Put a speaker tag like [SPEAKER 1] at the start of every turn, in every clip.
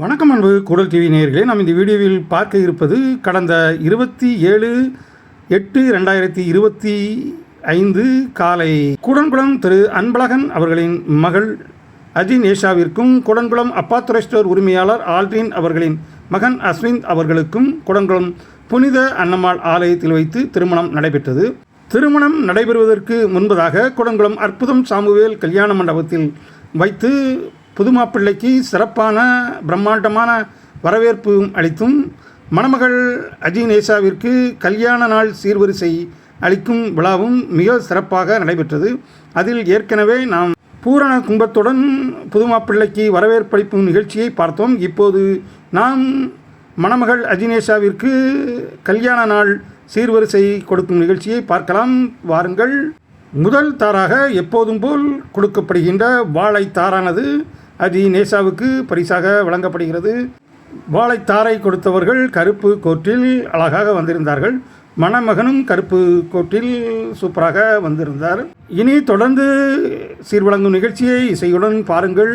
[SPEAKER 1] வணக்கம் அன்பு குடல் டிவி நேயர்களே நாம் இந்த வீடியோவில் பார்க்க இருப்பது கடந்த இருபத்தி ஏழு எட்டு ரெண்டாயிரத்தி இருபத்தி ஐந்து காலை கூடன்குளம் திரு அன்பழகன் அவர்களின் மகள் அஜின் ஏஷாவிற்கும் குடன்குளம் அப்பாத்துரை ஸ்டோர் உரிமையாளர் ஆல்ட்ரின் அவர்களின் மகன் அஸ்வின் அவர்களுக்கும் குடன்குளம் புனித அன்னம்மாள் ஆலயத்தில் வைத்து திருமணம் நடைபெற்றது. திருமணம் நடைபெறுவதற்கு முன்பதாக குடங்குளம் அற்புதம் சாமுவேல் கல்யாண மண்டபத்தில் வைத்து புதுமாப்பிள்ளைக்கு சிறப்பான பிரம்மாண்டமான வரவேற்பும் அளித்தும் மணமகள் அஜினேஷாவிற்கு கல்யாண நாள் சீர்வரிசை அளிக்கும் விழாவும் மிக சிறப்பாக நடைபெற்றது. அதில் ஏற்கனவே நாம் பூரண கும்பத்துடன் புதுமாப்பிள்ளைக்கு வரவேற்பளிக்கும் நிகழ்ச்சியை பார்த்தோம். இப்போது நாம் மணமகள் அஜினேஷாவிற்கு கல்யாண நாள் சீர்வரிசை கொடுக்கும் நிகழ்ச்சியை பார்க்கலாம். வாருங்கள். முதல் தாராக எப்போதும் போல் கொடுக்கப்படுகின்ற வாழை தாரானது அஜி நேசாவுக்கு பரிசாக வழங்கப்படுகிறது. வாழைத்தாரை கொடுத்தவர்கள் கருப்பு கோட்டில் அழகாக வந்திருந்தார்கள். மணமகனும் கருப்பு கோட்டில் சூப்பராக வந்திருந்தார். இனி தொடர்ந்து சீர்வழங்கும் நிகழ்ச்சியை இசையுடன் பாருங்கள்.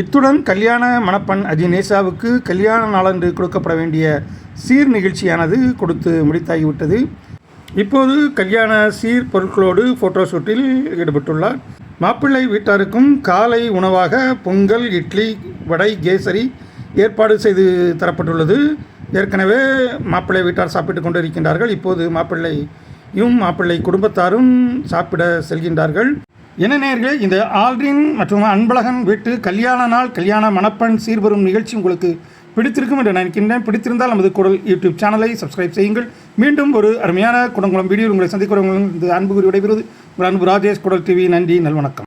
[SPEAKER 1] இத்துடன் கல்யாண மணப்பெண் அஜினேஷாவுக்கு கல்யாண நாளன்று கொடுக்கப்பட வேண்டிய சீர் நிகழ்ச்சியானது கொடுத்து முடித்தாகிவிட்டது. இப்போது கல்யாண சீர் பொருட்களோடு ஃபோட்டோ ஷூட்டில் ஈடுபட்டுள்ளார். மாப்பிள்ளை வீட்டாருக்கும் காலை உணவாக பொங்கல் இட்லி வடை கேசரி ஏற்பாடு செய்து தரப்பட்டுள்ளது. ஏற்கனவே மாப்பிள்ளை வீட்டார் சாப்பிட்டு கொண்டு இருக்கின்றார்கள் இப்போது மாப்பிள்ளையும் மாப்பிள்ளை குடும்பத்தாரும் சாப்பிட செல்கின்றார்கள். என்ன நேர்கள் இந்த ஆல்ரின் மற்றும் அன்பழகன் வீட்டு கல்யாண நாள் கல்யாண மணப்பெண் சீர்வரும் நிகழ்ச்சி உங்களுக்கு பிடித்திருக்கும் என்று நினைக்கின்றேன். பிடித்திருந்தால் நமது குரல் யூடியூப் சேனலை சப்ஸ்கிரைப் செய்யுங்கள். மீண்டும் ஒரு அருமையான குடங்குளம் வீடியோ உங்களை சந்திக்கிறவங்க அன்பு கூறி விடைபெறுவது உங்கள் அன்பு ராஜேஷ் குடல் டிவி நன்றி நல்வணக்கம்.